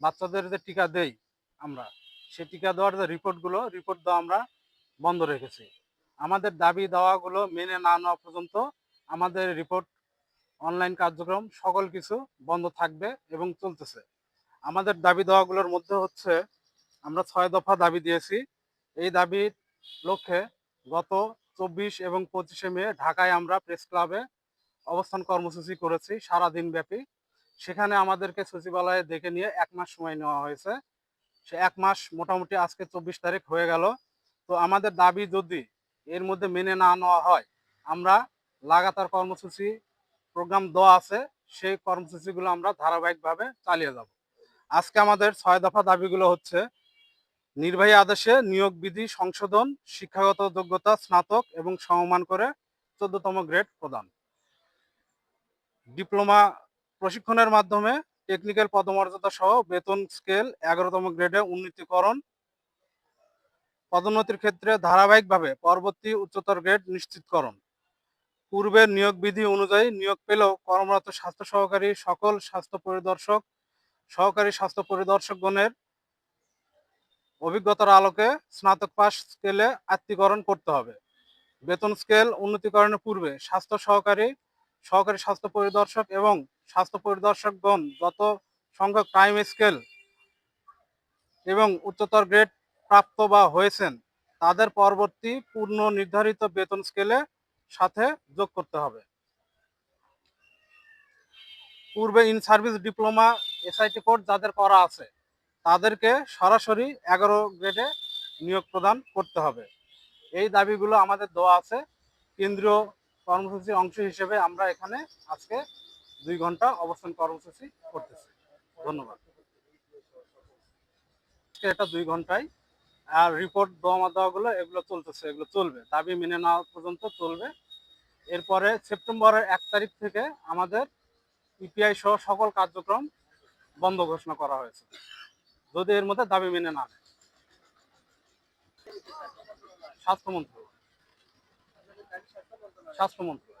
বাচ্চাদের যে টিকা দেই আমরা সে টিকা দেওয়ার যে রিপোর্টগুলো রিপোর্ট দেওয়া আমরা বন্ধ রেখেছি। আমাদের দাবি দেওয়াগুলো মেনে না নেওয়া পর্যন্ত আমাদের রিপোর্ট, অনলাইন কার্যক্রম, সকল কিছু বন্ধ থাকবে এবং চলতেছে। আমাদের দাবি দেওয়াগুলোর মধ্যে হচ্ছে, আমরা ছয় দফা দাবি দিয়েছি। এই দাবির লক্ষ্যে গত চব্বিশ এবং পঁচিশে মে ঢাকায় আমরা প্রেস ক্লাবে অবস্থান কর্মসূচি করেছি সারা দিন ব্যাপী সেখানে আমাদেরকে সচিবালয়ে দেখে নিয়ে এক মাস সময় নেওয়া হয়েছে। সে এক মাস মোটামুটি আজকে চব্বিশ তারিখ হয়ে গেল। তো আমাদের দাবি যদি এর মধ্যে মেনে না নেওয়া হয়, আমরা লাগাতার কর্মসূচি, প্রোগ্রাম দেওয়া আছে, সেই কর্মসূচিগুলো আমরা ধারাবাহিকভাবে চালিয়ে যাব। আজকে আমাদের ছয় দফা দাবিগুলো হচ্ছে, নির্বাহী আদেশে নিয়োগ বিধি সংশোধন, শিক্ষাগত যোগ্যতা স্নাতক এবং সমমান করে চোদ্দতম গ্রেড প্রদান। ডিপ্লোমা প্রশিক্ষণের মাধ্যমে টেকনিক্যাল পদমর্যাদা সহ বেতন স্কেল এগারোতম গ্রেডে উন্নীতকরণ। পদোন্নতির ক্ষেত্রে ধারাবাহিকভাবে পরবর্তী উচ্চতর গ্রেড নিশ্চিতকরণ। পূর্বের নিয়োগ বিধি অনুযায়ী নিয়োগ পেলেও কর্মরত স্বাস্থ্য সহকারী সকল স্বাস্থ্য পরিদর্শক, সহকারী স্বাস্থ্য পরিদর্শকগণের অভিজ্ঞতার আলোকে স্নাতক পাস স্কেলে আত্মীকরণ করতে হবে। বেতন স্কেল উন্নতিকরণের পূর্বে স্বাস্থ্য সহকারী সহকারী স্বাস্থ্য পরিদর্শক এবং স্বাস্থ্য পরিদর্শকগণ যত সংখ্যক টাইম স্কেল এবং উচ্চতর গ্রেড প্রাপ্ত বা হয়েছেন, তাদের পরবর্তী পূর্ণ নির্ধারিত বেতন স্কেলে সাথে যোগ করতে হবে। পূর্বে in service diploma SIT course যাদের করা আছে, তাদেরকে সরাসরি এগারো গ্রেডে নিয়োগ প্রদান করতে হবে। এই দাবিগুলো আমাদের দেওয়া আছে। কেন্দ্রীয় কর্মসূচির অংশ হিসেবে আমরা এখানে আজকে দুই ঘণ্টা অবস্থান কর্মসূচি করতেছি। ধন্যবাদ। এটা দুই ঘন্টায় আর রিপোর্ট জমা দেওয়াগুলো এগুলো চলতেছে, এগুলো চলবে। দাবি মেনে নেওয়া পর্যন্ত চলবে। এরপরে সেপ্টেম্বরের এক তারিখ থেকে আমাদের ইপিআই সহ সকল কার্যক্রম বন্ধ ঘোষণা করা হয়েছে। যদি এর মধ্যে দাবি মেনে না নেয়। স্বাস্থ্যমন্ত্রী স্বাস্থ্যমন্ত্রী